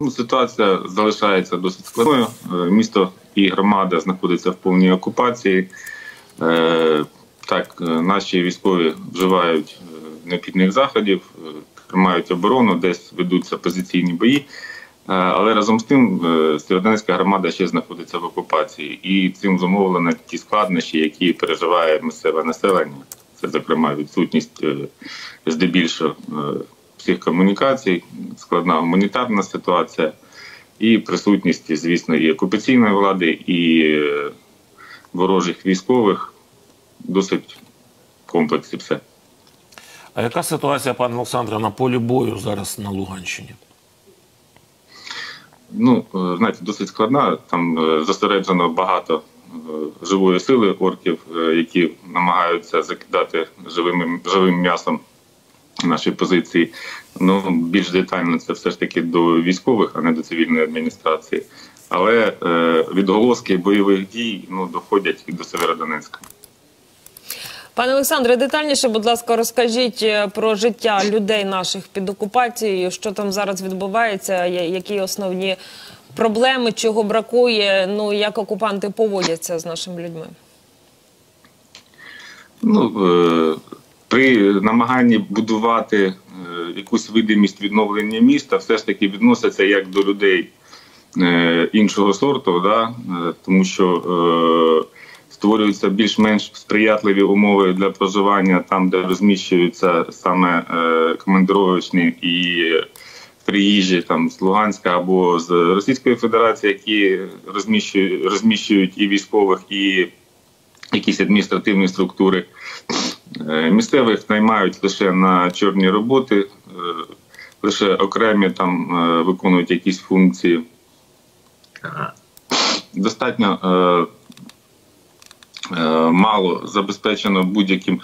Ну, Ситуація залишається досить складною. Е, Місто і громада знаходяться в повній окупації. Е, Так, е, наші військові вживають необхідних заходів, тримають оборону, десь ведуться позиційні бої. Але разом з тим Сєвєродонецька громада ще знаходиться в окупації, і цим зумовлено ті складнощі, які переживає місцеве населення. Це, зокрема, відсутність здебільшого всіх комунікацій, складна гуманітарна ситуація і присутність, звісно, і окупаційної влади, і е, ворожих військових досить в комплексі все. А яка ситуація, пане Олександре, на полі бою зараз на Луганщині? Ну, е, знаєте, досить складна. Там е, зосереджено багато живої сили орків, які намагаються закидати живим, живим м'ясом наші позиції. Ну, більш детально це все ж таки до військових, а не до цивільної адміністрації. Але е, відголоски бойових дій ну, доходять і до Северодонецька. Пане Олександре, детальніше, будь ласка, розкажіть е, про життя людей наших під окупацією, що там зараз відбувається, які основні проблеми, чого бракує, ну як окупанти поводяться з нашими людьми. Ну, е, при намаганні будувати е, якусь видимість відновлення міста, все ж таки відносяться як до людей е, іншого сорту, да? е, тому що створюються більш-менш сприятливі умови для проживання там, де розміщуються саме командировочні і приїжджі там з Луганська або з Російської Федерації, які розміщують, розміщують і військових, і якісь адміністративні структури. Е, Місцевих наймають лише на чорні роботи, е, лише окремі там е, виконують якісь функції. Достатньо мало забезпечено будь-яким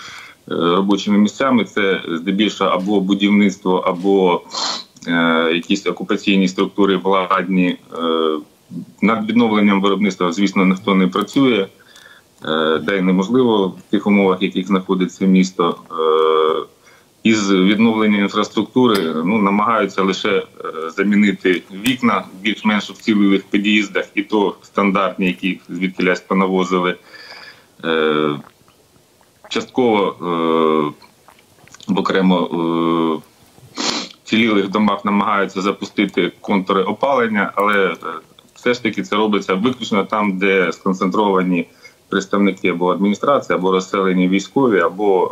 робочими місцями. Це здебільшого або будівництво, або якісь окупаційні структури владні. Над відновленням виробництва, звісно, ніхто не працює. Е, де неможливо в тих умовах, в яких знаходиться місто. Е, Із відновлення інфраструктури ну, намагаються лише е, замінити вікна більш-менш вцілілих під'їздах, і то стандартні, які звідкилясь понавозили. Частково в окремо цілілих домах намагаються запустити контури опалення, але все ж таки це робиться виключно там, де сконцентровані представники або адміністрації, або розселені військові, або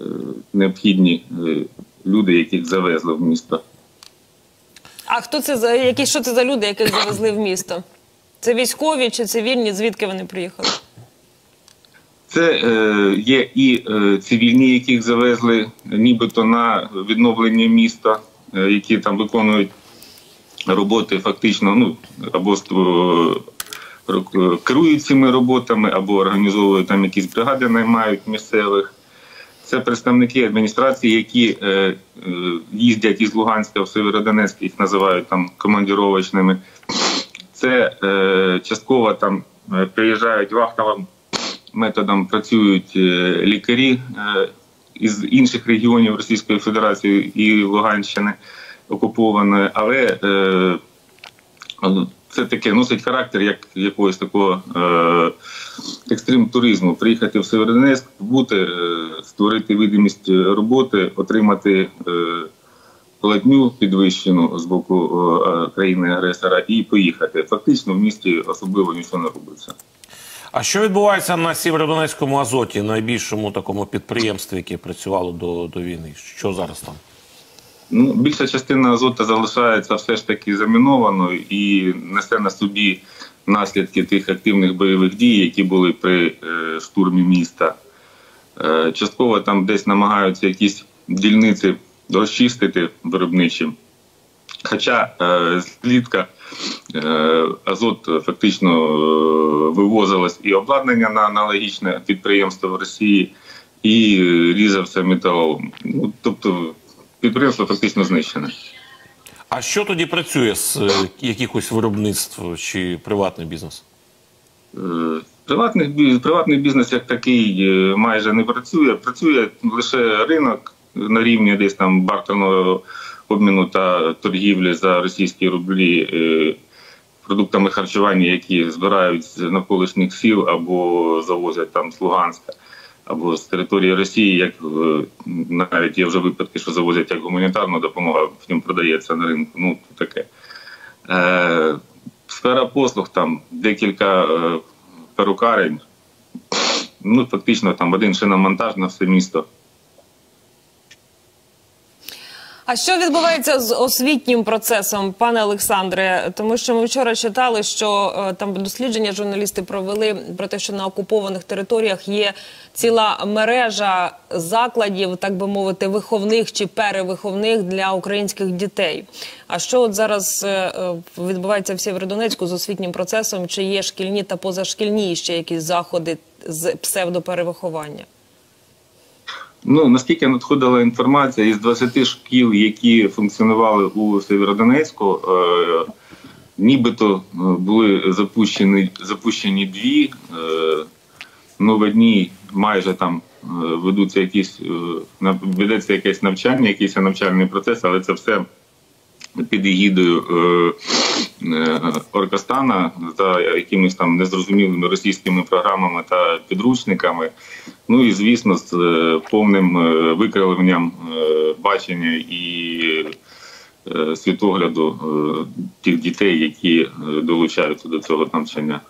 е, е, необхідні е, люди, яких завезли в місто. А хто це за які що це за люди, яких завезли в місто? Це військові чи цивільні? Звідки вони приїхали? Це е, є і е, цивільні, яких завезли нібито на відновлення міста, е, які там виконують роботи фактично, ну або е, керують цими роботами, або організовують там якісь бригади, наймають місцевих. Це представники адміністрації, які е, е, їздять із Луганська в Северодонецьк, їх називають там командіровочними. Це е, частково там приїжджають вахтовим методом, працюють лікарі із інших регіонів Російської Федерації і Луганщини окупованої, але е, це таке носить характер як якогось такого е, екстрим туризму. Приїхати в Северодонецьк, бути, е, створити видимість роботи, отримати е, платню підвищену з боку е, країни-агресора і поїхати. Фактично в місті особливо нічого не робиться. А що відбувається на Сєвєродонецькому Азоті, найбільшому такому підприємстві, яке працювало до, до війни? Що зараз там? Ну, більша частина азоту залишається все ж таки замінованою і несе на собі наслідки тих активних бойових дій, які були при е, штурмі міста. Е, частково там десь намагаються якісь дільниці розчистити виробничі. Хоча е, злітка е, азот фактично е, вивозилось і обладнання на аналогічне підприємство в Росії, і різався металолом. Ну, тобто підприємство фактично знищене. А що тоді працює з е, якихось виробництв чи приватний бізнес? Е, Приватний, приватний бізнес як такий е, майже не працює. Працює лише ринок на рівні десь там бартерного обміну та торгівлі за російські рублі продуктами харчування, які збирають з навколишніх сіл або завозять там з Луганська. Або з території Росії, як е, навіть є вже випадки, що завозять як гуманітарну допомогу, потім продається на ринку. Ну таке. Е, сфера послуг там декілька е, перукарень. Ну, фактично, там один шиномонтаж на все місто. А що відбувається з освітнім процесом, пане Олександре? Тому що ми вчора читали, що е, там дослідження журналісти провели про те, що на окупованих територіях є ціла мережа закладів, так би мовити, виховних чи перевиховних для українських дітей. А що от зараз е, е, відбувається в Сєвєродонецьку з освітнім процесом? Чи є шкільні та позашкільні ще якісь заходи з псевдоперевиховання? Ну наскільки надходила інформація із 20 шкіл, які функціонували у Сєвєродонецьку, е, нібито е, були запущені запущені дві. Е, ну в одній майже там е, ведуться якісь е, ведеться якесь навчання, якийсь навчальний процес, але це все під егідою е, е, Оркостана за якимись там незрозумілими російськими програмами та підручниками. Ну і звісно, з е, повним е, викривленням бачення і світогляду тих дітей, які долучаються до цього навчання.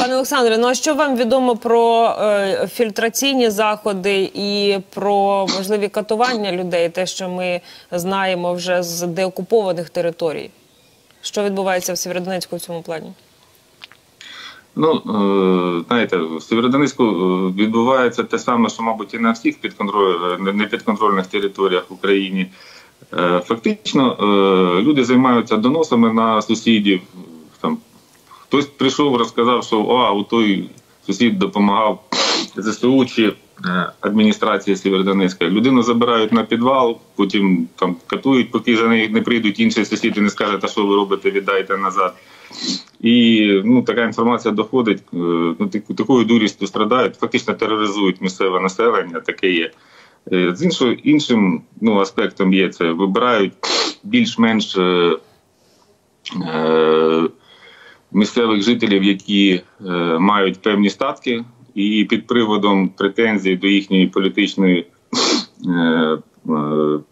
Пане Олександре, ну а що вам відомо про е, фільтраційні заходи і про можливі катування людей, те, що ми знаємо вже з деокупованих територій? Що відбувається в Сєвєродонецьку в цьому плані? Ну, е, знаєте, в Сєвєродонецьку е, відбувається те саме, що, мабуть, і на всіх підконтроль... непідконтрольних територіях в Україні. Е, Фактично, люди займаються доносами на сусідів. Там, хтось прийшов, розказав, що а, у той сусід допомагав ЗСУ чи адміністрації Сєвєродонецька. Людину забирають на підвал, потім там катують, поки за неї не прийдуть інші сусіди, не скажуть, а що ви робите, віддайте назад. І ну, така інформація доходить. е, Ну, так- такою дурістю страдають, фактично тероризують місцеве населення, таке є. Е, З іншого іншим ну, аспектом є це вибирають більш-менш е, е, місцевих жителів, які е, мають певні статки, і під приводом претензій до їхньої політичної е, е,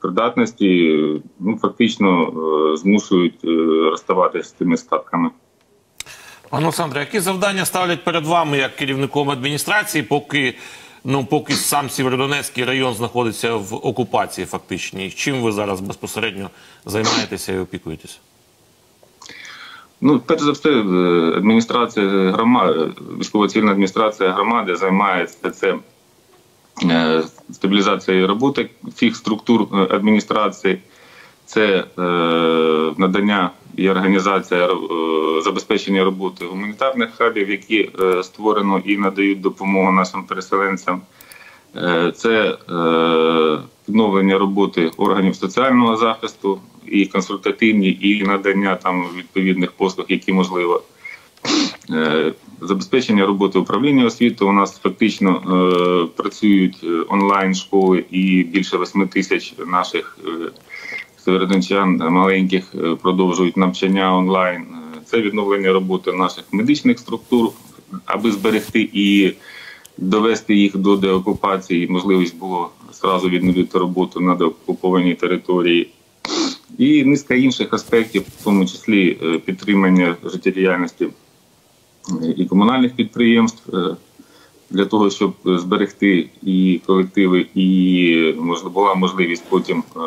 придатності, ну фактично е, змушують розставатися з тими статками. Пане Олександре, які завдання ставлять перед вами як керівником адміністрації, поки ну поки сам Сєвєродонецький район знаходиться в окупації, фактичній? Чим ви зараз безпосередньо займаєтеся і опікуєтеся? Ну, перш за все, е, адміністрація громади, військово-цивільна адміністрація громади займається це стабілізацією роботи всіх структур е, адміністрації, це е, надання і організація забезпечення роботи гуманітарних хабів, які створено і надають допомогу нашим переселенцям. Це відновлення роботи органів соціального захисту і консультативні, і надання там відповідних послуг, які можливо. Е, Забезпечення роботи управління освіти у нас фактично е, працюють е, онлайн школи і більше 8 тисяч наших е, северодончан маленьких е, продовжують навчання онлайн. Це відновлення роботи наших медичних структур, аби зберегти і довести їх до деокупації. Можливість було зразу відновити роботу на деокупованій території. І низка інших аспектів, в тому числі е, підтримання життєдіяльності е, і комунальних підприємств е, для того, щоб зберегти і колективи, і була можливість потім е,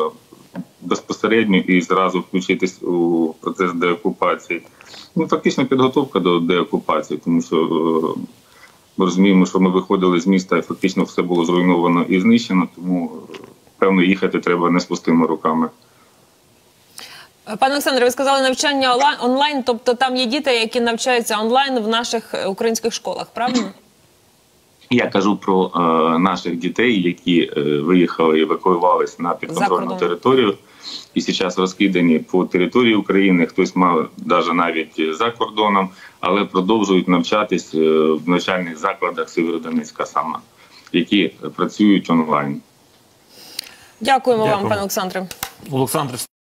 безпосередньо і зразу включитись у процес деокупації. Ну фактично підготовка до деокупації, тому що е, ми розуміємо, що ми виходили з міста, і фактично все було зруйновано і знищено, тому е, певно їхати треба не з пустими руками. Пане Олександре, ви сказали навчання онлайн, тобто там є діти, які навчаються онлайн в наших е, українських школах, правильно? Я кажу про е, наших дітей, які е, виїхали і евакуювалися на підконтрольну територію, і зараз розкидані по території України. Хтось мав навіть навіть за кордоном, але продовжують навчатись е, в навчальних закладах Северодонецька саме, які працюють онлайн. Дякуємо вам, пане Олександре. Олександр